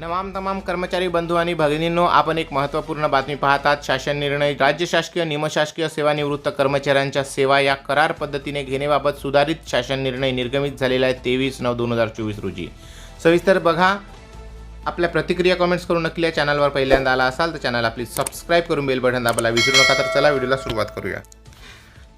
नमाम तमाम कर्मचारी बंधू आणि भगिनींनो आपण एक महत्त्वपूर्ण बातमी पाहतात. शासन निर्णय राज्य शासकीय निमशासकीय सेवानिवृत्त कर्मचाऱ्यांच्या सेवा या करार पद्धतीने घेण्याबाबत सुधारित शासन निर्णय निर्गमित झालेला आहे तेवीस नऊ दोन हजार चोवीस रोजी. सविस्तर बघा. आपल्या प्रतिक्रिया कमेंट्स करून नक्की या चॅनलवर पहिल्यांदा आला असाल तर चॅनलला प्लीज सबस्क्राईब करून बेल बटन दाबायला विसरू नका. तर चला व्हिडिओला सुरुवात करूया.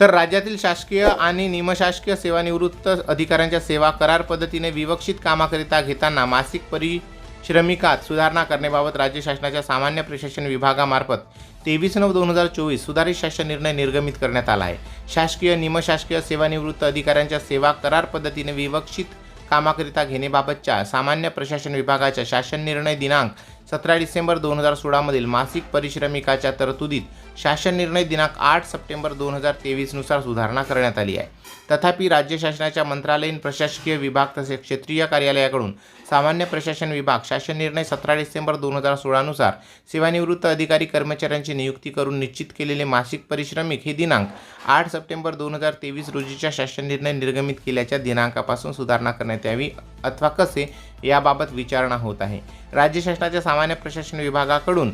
तर राज्यातील शासकीय आणि निमशासकीय सेवानिवृत्त अधिकाऱ्यांच्या सेवा करार पद्धतीने विवक्षित कामाकरिता घेताना मासिक परी श्रमिकात सुधारणा करण्याबाबत राज्य शासनाच्या सामान्य प्रशासन विभागामार्फत तेवीस नऊ दोन हजार चोवीस सुधारित शासन निर्णय निर्गमित करण्यात आला आहे. शासकीय निमशासकीय सेवानिवृत्त अधिकाऱ्यांच्या सेवा करार पद्धतीने विवक्षित कामाकरिता घेण्याबाबतच्या सामान्य प्रशासन विभागाच्या शासन निर्णय दिनांक सतरा डिसेंबर दोन हजार सोळामधील मासिक परिश्रमिकाच्या तरतुदीत शासन निर्णय दिनांक आठ सप्टेंबर दोन हजार तेवीसनुसार सुधारणा करण्यात आली आहे. तथापि राज्य शासनाच्या मंत्रालयीन प्रशासकीय विभाग तसेच क्षेत्रीय कार्यालयाकडून सामान्य प्रशासन विभाग शासन निर्णय सतरा डिसेंबर दोन हजार सोळानुसार सेवानिवृत्त अधिकारी कर्मचाऱ्यांची नियुक्ती करून निश्चित केलेले मासिक परिश्रमिक हे दिनांक आठ सप्टेंबर दोन हजार तेवीस रोजीच्या शासन निर्णय निर्गमित केल्याच्या दिनांकापासून सुधारणा करण्यात यावी अथवा कसे याबाबत विचारणा होत आहे. राज्य शासनाच्या सामान्य प्रशासन विभागाकडून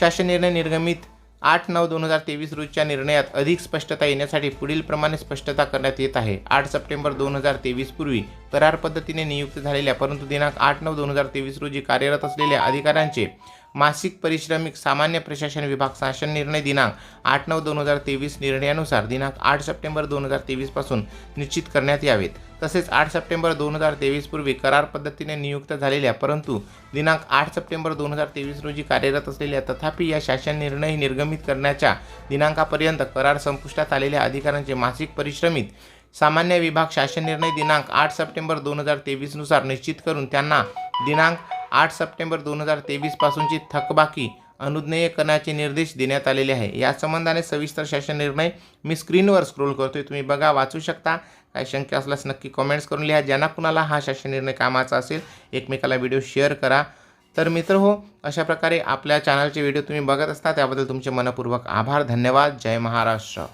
शासन निर्णय निर्गमित आठ नऊ दोन हजार तेवीस रोजच्या निर्णयात अधिक स्पष्टता येण्यासाठी पुढील प्रमाणे स्पष्टता करण्यात येत आहे. आठ सप्टेंबर दोन हजार तेवीस पूर्वी करार पद्धतीने नियुक्त झालेल्या परंतु दिनांक आठ नऊ दोन हजार तेवीस रोजी कार्यरत असलेल्या अधिकाऱ्यांचे मासिक परिश्रमिक सामान्य प्रशासन विभाग शासन निर्णय दिनांक आठ नऊ दोन हजार तेवीस निर्णयानुसार दिनांक आठ सप्टेंबर दोन हजार तेवीसपासून निश्चित करण्यात यावेत. तसेच आठ सप्टेंबर दोन हजार तेवीस पूर्वी करार पद्धतीने नियुक्त झालेल्या परंतु दिनांक आठ सप्टेंबर दोन हजार तेवीस रोजी कार्यरत असलेल्या तथापि या शासन निर्णय निर्गमित करण्याच्या दिनांकापर्यंत करार संपुष्टात आलेल्या अधिकाऱ्यांचे मासिक परिश्रमित सामान्य विभाग शासन निर्णय दिनांक आठ सप्टेंबर दोन हजार तेवीसनुसार निश्चित करून त्यांना दिनांक आठ सप्टेंबर दोन हजार तेवीसपासूनची थकबाकी अनुज्ञेय करण्याचे निर्देश देण्यात आलेले आहे. या संबंधाने सविस्तर शासन निर्णय मी स्क्रीनवर स्क्रोल करतोय. तुम्ही बघा वाचू शकता. काही शंका असल्यास नक्की कमेंट्स करून लिहा. ज्यांना कुणाला हा शासन निर्णय कामाचा असेल एकमेकाला व्हिडिओ शेअर करा. तर मित्र हो अशा प्रकारे आपल्या चॅनलचे व्हिडिओ तुम्ही बघत असता त्याबद्दल तुमचे मनपूर्वक आभार धन्यवाद. जय महाराष्ट्र.